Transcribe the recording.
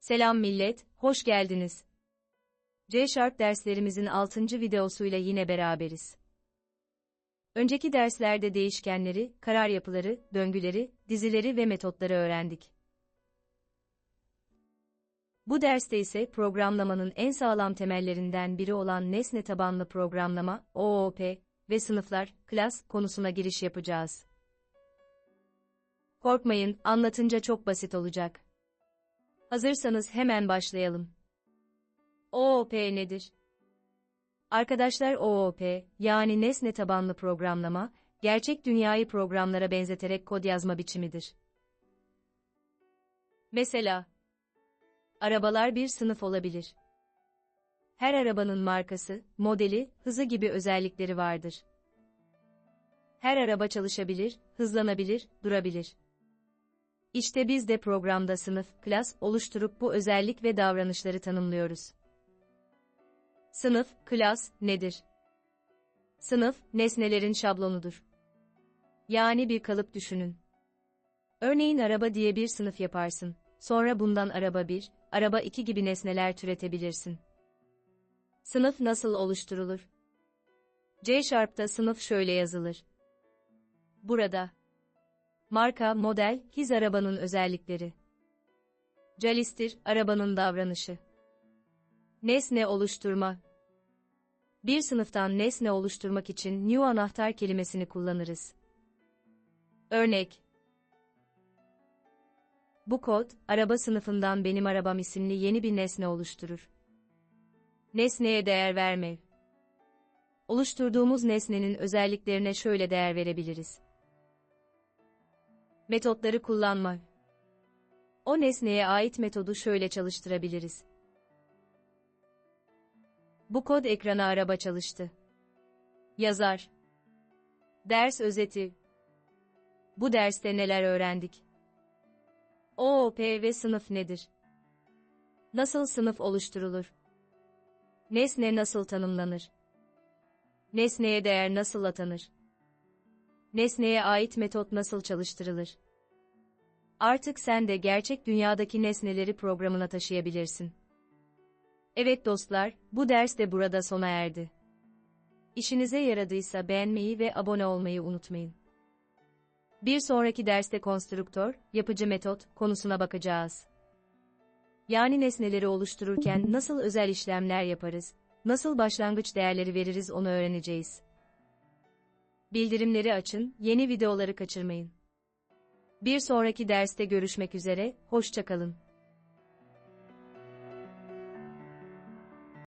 Selam millet, hoş geldiniz. C Sharp derslerimizin 6. videosuyla yine beraberiz. Önceki derslerde değişkenleri, karar yapıları, döngüleri, dizileri ve metotları öğrendik. Bu derste ise programlamanın en sağlam temellerinden biri olan nesne tabanlı programlama, OOP ve sınıflar, klas konusuna giriş yapacağız. Korkmayın, anlatınca çok basit olacak. Hazırsanız hemen başlayalım. OOP nedir? Arkadaşlar OOP, yani nesne tabanlı programlama, gerçek dünyayı programlara benzeterek kod yazma biçimidir. Mesela, arabalar bir sınıf olabilir. Her arabanın markası, modeli, hızı gibi özellikleri vardır. Her araba çalışabilir, hızlanabilir, durabilir. İşte biz de programda sınıf, klas oluşturup bu özellik ve davranışları tanımlıyoruz. Sınıf, klas nedir? Sınıf, nesnelerin şablonudur. Yani bir kalıp düşünün. Örneğin araba diye bir sınıf yaparsın. Sonra bundan araba 1, araba 2 gibi nesneler türetebilirsin. Sınıf nasıl oluşturulur? C Sharp'ta sınıf şöyle yazılır. Burada Marka, model, his arabanın özellikleri. Calistir, arabanın davranışı. Nesne oluşturma. Bir sınıftan nesne oluşturmak için new anahtar kelimesini kullanırız. Örnek. Bu kod, araba sınıfından benim arabam isimli yeni bir nesne oluşturur. Nesneye değer verme. Oluşturduğumuz nesnenin özelliklerine şöyle değer verebiliriz. Metotları kullanma. O nesneye ait metodu şöyle çalıştırabiliriz. Bu kod ekrana araba çalıştı. Yazar. Ders özeti. Bu derste neler öğrendik? OOP ve sınıf nedir? Nasıl sınıf oluşturulur? Nesne nasıl tanımlanır? Nesneye değer nasıl atanır? Nesneye ait metot nasıl çalıştırılır? Artık sen de gerçek dünyadaki nesneleri programına taşıyabilirsin. Evet dostlar, bu ders de burada sona erdi. İşinize yaradıysa beğenmeyi ve abone olmayı unutmayın. Bir sonraki derste konstrüktör, yapıcı metot konusuna bakacağız. Yani nesneleri oluştururken nasıl özel işlemler yaparız, nasıl başlangıç değerleri veririz onu öğreneceğiz. Bildirimleri açın, yeni videoları kaçırmayın. Bir sonraki derste görüşmek üzere, hoşçakalın.